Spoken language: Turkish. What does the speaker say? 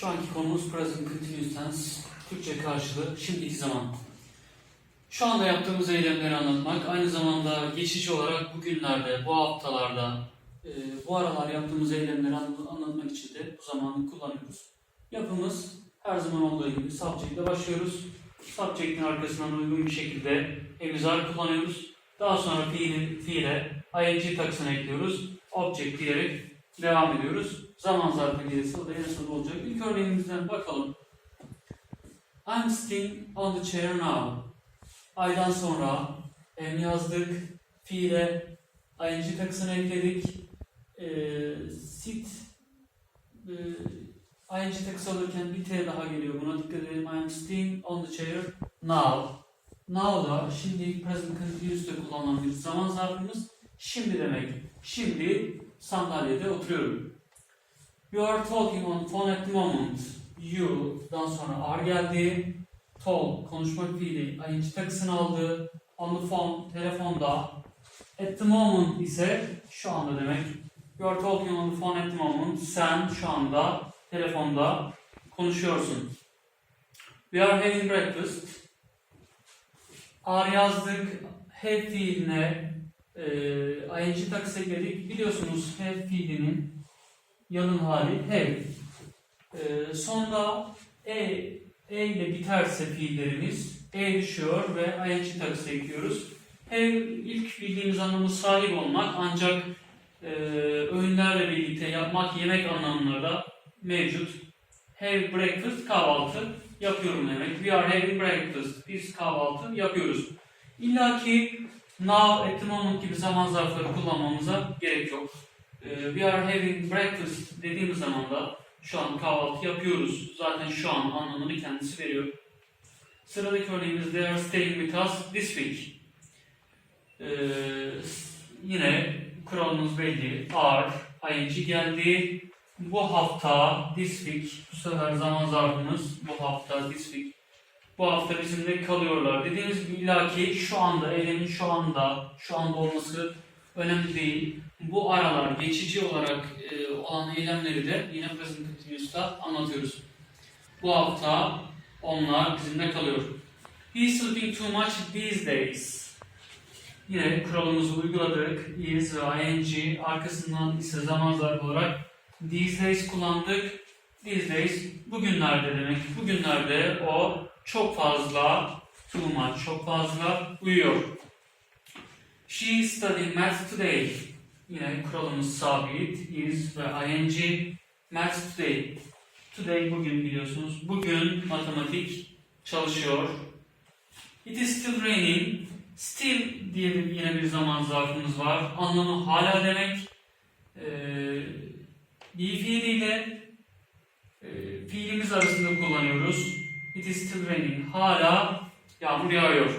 Şu anki konumuz present continuous tense, Türkçe karşılığı şimdiki zaman. Şu anda yaptığımız eylemleri anlatmak, aynı zamanda geçici olarak bugünlerde, bu haftalarda, e, bu aralar yaptığımız eylemleri anla- anlatmak için de bu zamanı kullanıyoruz. Yapımız her zaman olduğu gibi subject ile başlıyoruz. Subject'in arkasından uygun bir şekilde emizar kullanıyoruz. Daha sonra fiilin fiile ing takısını ekliyoruz. Object diyerek devam ediyoruz. Zaman zarfı gelirse o da en son olacak. İlk örneğimizden bakalım. I'm sitting on the chair now. Aydan sonra em yazdık. Fiile ing takısını ekledik. Ee, sit e, ing takısı alırken bir T daha geliyor. Buna dikkat edelim. I'm sitting on the chair now. Now da şimdi present continuous'te kullanılan bir zaman zarfımız. Şimdi demek. Şimdi sandalyede oturuyorum. You are talking on phone at the moment. You'dan sonra are geldi. Talk, konuşma fiili ing takısını aldı. On the phone, telefonda. At the moment ise şu anda demek. You are talking on the phone at the moment. Sen şu anda telefonda konuşuyorsun. We are having breakfast. Are yazdık. Have fiiline e, ing takısı ekledik. Biliyorsunuz have fiilinin yalın hali have. E, sonda e, e ile biterse fiillerimiz e düşüyor ve ing takısı ekliyoruz. Have ilk bildiğimiz anlamı sahip olmak ancak e, öğünlerle birlikte yapmak yemek anlamında da mevcut. Have breakfast kahvaltı yapıyorum demek. We are having breakfast. Biz kahvaltı yapıyoruz. İlla ki now, at the moment gibi zaman zarfları kullanmamıza gerek yok. Ee, we are having breakfast dediğimiz zaman da şu an kahvaltı yapıyoruz. Zaten şu an anlamını kendisi veriyor. Sıradaki örneğimiz they are staying with us this week. Ee, yine kuralımız belli. Are, ing geldi. Bu hafta, this week, bu sefer zaman zarfımız bu hafta, this week. Bu hafta bizimle kalıyorlar. Dediğimiz gibi illaki şu anda, eylemin şu anda, şu anda olması önemli değil. Bu aralar geçici olarak e, olan eylemleri de yine present continuous'ta anlatıyoruz. Bu hafta onlar bizimle kalıyor. He is sleeping too much these days. Yine kuralımızı uyguladık. Is ve ing arkasından ise zaman zarfı olarak these days kullandık. Days bugünlerde demek. Bugünlerde o çok fazla too much çok fazla uyuyor. She is studying math today. Yine kuralımız sabit. Is ve ing math today. Today bugün biliyorsunuz. Bugün matematik çalışıyor. It is still raining. Still diye bir, yine bir zaman zarfımız var. Anlamı hala demek. Ee, bir fiiliyle fiilimiz arasında kullanıyoruz. It is still raining. Hala yağmur yağıyor.